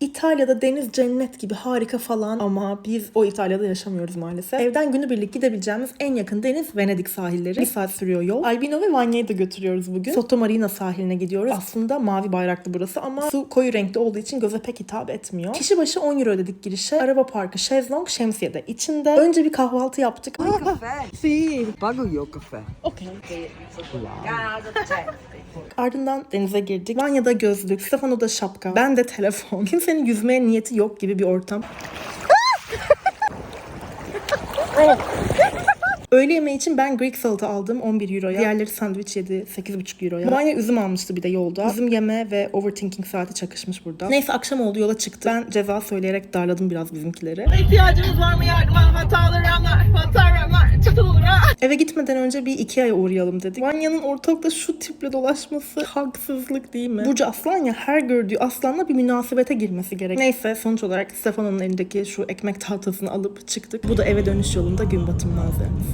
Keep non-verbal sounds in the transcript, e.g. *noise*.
İtalya'da deniz cennet gibi harika falan ama biz o İtalya'da yaşamıyoruz maalesef. Evden günübirlik gidebileceğimiz en yakın deniz Venedik sahilleri. Bir saat sürüyor yol. Albino ve Vanya'yı da götürüyoruz bugün. Sottomarina sahiline gidiyoruz. Aslında mavi bayraklı burası ama su koyu renkli olduğu için göze pek hitap etmiyor. Kişi başı 10 euro ödedik girişe. Araba parkı, şezlong, şemsiye de içinde. Önce bir kahvaltı yaptık. Caffè. Si. Pago io caffè. Okay. Ardından denize girdik. Vanya'da gözlük, Stefano'da şapka, ben de telefon. *laughs* Kimsenin yüzmeye niyeti yok gibi bir ortam. Öğle yemeği için ben Greek salata aldım 11 euroya. Diğerleri sandviç yedi 8,5 euroya. Vanya üzüm almıştı bir de yolda. Üzüm yeme ve overthinking saati çakışmış burada. Neyse akşam oldu yola çıktı. Ben ceza söyleyerek darladım biraz bizimkileri. İhtiyacımız var mı yardıma? Hataları Eve gitmeden önce bir Ikea'ya uğrayalım dedik. Vanya'nın ortalıkta şu tiple dolaşması haksızlık değil mi? Burcu aslan ya her gördüğü aslanla bir münasebete girmesi gerek. Neyse sonuç olarak Stefano'nun elindeki şu ekmek tahtasını alıp çıktık. Bu da eve dönüş yolunda gün batımı manzaramız.